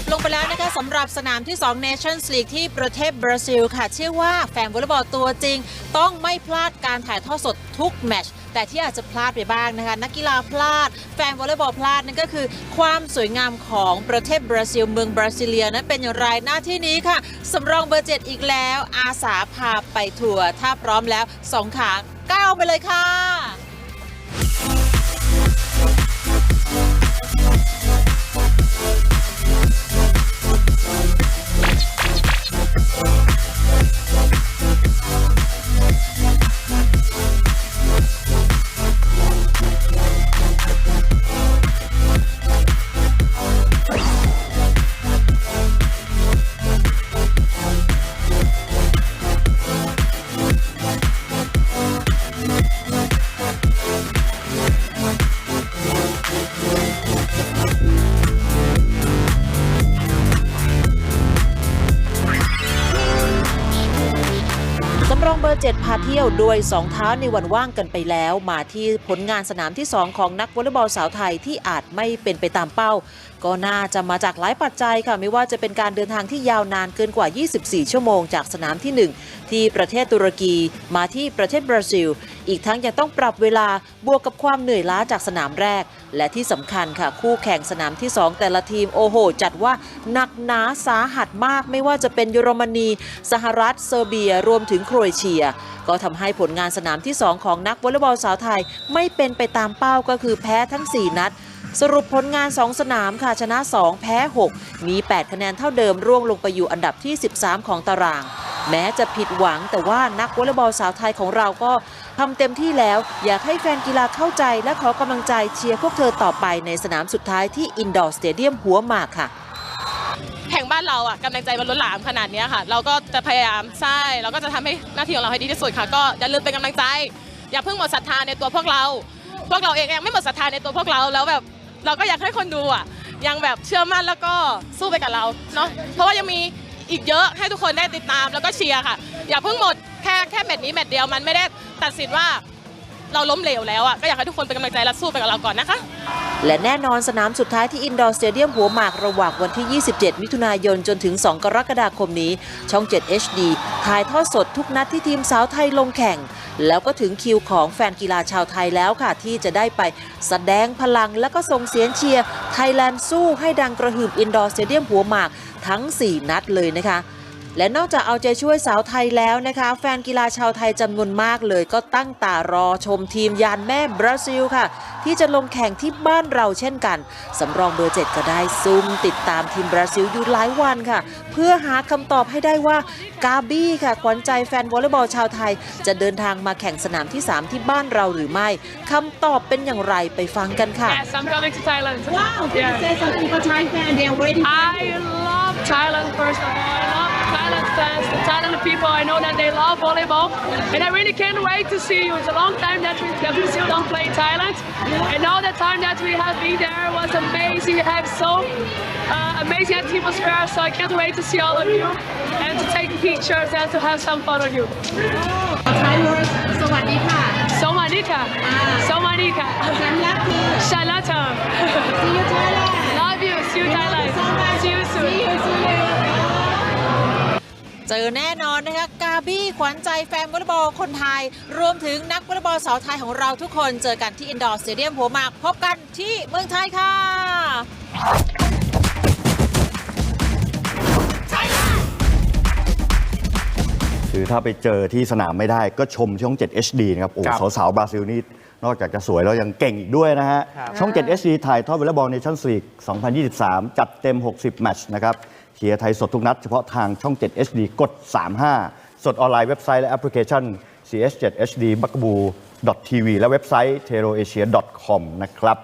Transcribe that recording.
บลงไปแล้วนะคะสำหรับสนามที่ 2 Nations League ที่ประเทศบราซิลค่ะ เชื่อว่าแฟนวอลเลย์บอลตัวจริง ต้องไม่พลาดการถ่ายทอดสดทุกแมชแต่ที่อาจจะพลาดไปบ้างนะคะ นักกีฬาพลาด แฟนวอลเลย์บอลพลาดนั่นก็คือ ความสวยงามของประเทศบราซิลเมืองบราซิเลียนั้นเป็นอย่างไรหน้าที่นี้ค่ะสำรองเบอร์เจ็ดอีกแล้ว อาสาพาไปทัวร์ถ้าพร้อมแล้วสองขาก้าวไปเลยค่ะ 7 พาเที่ยวด้วยสองเท้าในวันว่างกันไปแล้ว มาที่ผลงานสนามที่ 2 ของนักวอลเลย์บอลสาวไทยที่อาจไม่เป็นไปตามเป้า ก็น่าจะมาจากหลายปัจจัยค่ะไม่ว่าจะเป็นการเดินทางที่ยาวนานเกินกว่า 24 ชั่วโมงจากสนามที่ 1 ที่ประเทศตุรกีมาที่ประเทศบราซิล อีกทั้งยังต้องปรับเวลาบวกกับความเหนื่อยล้าจากสนามแรก และที่สำคัญค่ะคู่แข่งสนามที่ 2 แต่ละทีมโอโห จัดว่าหนักหนาสาหัสมาก ไม่ว่าจะเป็นเยอรมนี สหรัฐเซอร์เบีย รวมถึงโครเอเชีย ก็ทำให้ผลงานสนามที่ 2 ของนักวอลเลย์บอลสาวไทยไม่เป็นไปตามเป้าก็คือแพ้ทั้ง 4 นัด สรุปผลงาน 2 สนามค่ะชนะ 2 แพ้ 6 มี 8 คะแนนเท่าเดิมร่วงลงไปอยู่อันดับที่ 13 ของตาราง แม้จะผิดหวังแต่ว่านักวอลเลย์บอลสาวไทยของเราก็ทำเต็มที่แล้ว อยากให้แฟนกีฬาเข้าใจและขอกำลังใจเชียร์พวกเธอต่อไปในสนามสุดท้ายที่อินดอร์สเตเดียมหัวหมากค่ะแข่งบ้านเราอะกำลังใจมันล้นหลามขนาดนี้ค่ะ เราก็จะพยายามใช่เราก็จะทำให้หน้าที่ของเราให้ดีที่สุดค่ะ ก็อย่าลืมเป็นกำลังใจ อย่าเพิ่งหมดศรัทธาในตัวพวกเรา พวกเราเองยังไม่หมดศรัทธาในตัวพวกเราแล้วแบบ เราก็อยากให้คนดูอะ ยังแบบเชื่อมั่นแล้วก็สู้ไปกับเราเนาะเพราะว่ายังมีอีกเยอะให้ทุกคนได้ติดตามแล้วก็เชียร์ค่ะ อย่าเพิ่งหมดแค่แค่แมตช์นี้แมตช์เดียวมันไม่ได้ตัดสินว่าเราล้มเหลวแล้วอะก็อยากให้ทุกคนเป็นกำลังใจและสู้ไปกับเราก่อนนะคะ และแน่นอนสนามสุดท้ายที่อินดอร์สเตเดียมหัวหมากระหว่างวันที่ 27 มิถุนายนจนถึง 2 กรกฎาคมนี้ ช่อง 7 HD ถ่ายทอดสดทุกนัดที่ทีมสาวไทยลงแข่ง แล้วก็ถึงคิวของแฟนกีฬาชาวไทยแล้วค่ะ ที่จะได้ไปแสดงพลังและก็ส่งเสียงเชียร์ไทยแลนด์สู้ให้ดังกระหึ่มอินดอร์สเตเดียมหัวหมากทั้ง 4 นัดเลยนะคะ และนอกจากเอาใจช่วยสาวไทยแล้วนะคะ แฟนกีฬาชาวไทยจำนวนมากเลย ก็ตั้งตารอชมทีมยานแม่บราซิลค่ะ ที่จะลงแข่งที่บ้านเราเช่นกันสำรองเบอร์เจ็ดก็ได้ซุ่มติดตามทีมบราซิลอยู่หลายวันค่ะ เพื่อหาคำตอบให้ได้ว่ากาบี้ค่ะขวัญใจแฟนวอลเลย์บอลชาวไทย จะเดินทางมาแข่งสนามที่ 3 ที่บ้านเราหรือไม่คำตอบเป็นอย่างไรไปฟังกันค่ะ Yes, I'm coming to Thailand. Wow, can Yeah. you say something for Thai fan? They're waiting. I love Thailand first of all. I love Thailand fans, the Thailand people. I know that they love volleyball, and I really can't wait to see you. It's a long time that we, that we still don't play in Thailand, and all the time that we have been there was amazing. We have so uh, amazing atmosphere, so I can't wait to see all of you and to take pictures and to have some fun with you. Thai words สวัสดีค่ะ So manika, so manika, ฉันรักเธอ shalata. เจอแน่นอนนะคะกาบี้ขวัญใจแฟนวอลเลย์บอลคนไทย รวมถึงนักวอลเลย์บอลสาวไทยของเราทุกคนเจอกันที่อินดอร์สเตเดียมหัวหมาก พบกันที่เมืองไทยค่ะคือถ้าไปเจอที่สนามไม่ได้ก็ชมช่อง 7 HD นะครับ โอ้ครับสาวๆบราซิลนี่นอกจากจะสวยแล้วยังเก่งอีกด้วยนะฮะครับช่อง 7 HD ถ่ายทอดวอลเลย์บอลในชั้นลีก2023 จัดเต็ม 60 แมตช์นะครับ เชียร์ไทยสดทุกนัดเฉพาะทางช่อง 7 HD กด 35 สดออนไลน์เว็บไซต์และแอปพลิเคชัน CS7 HD b u g a b o o TV และเว็บไซต์ teroasia.com นะครับ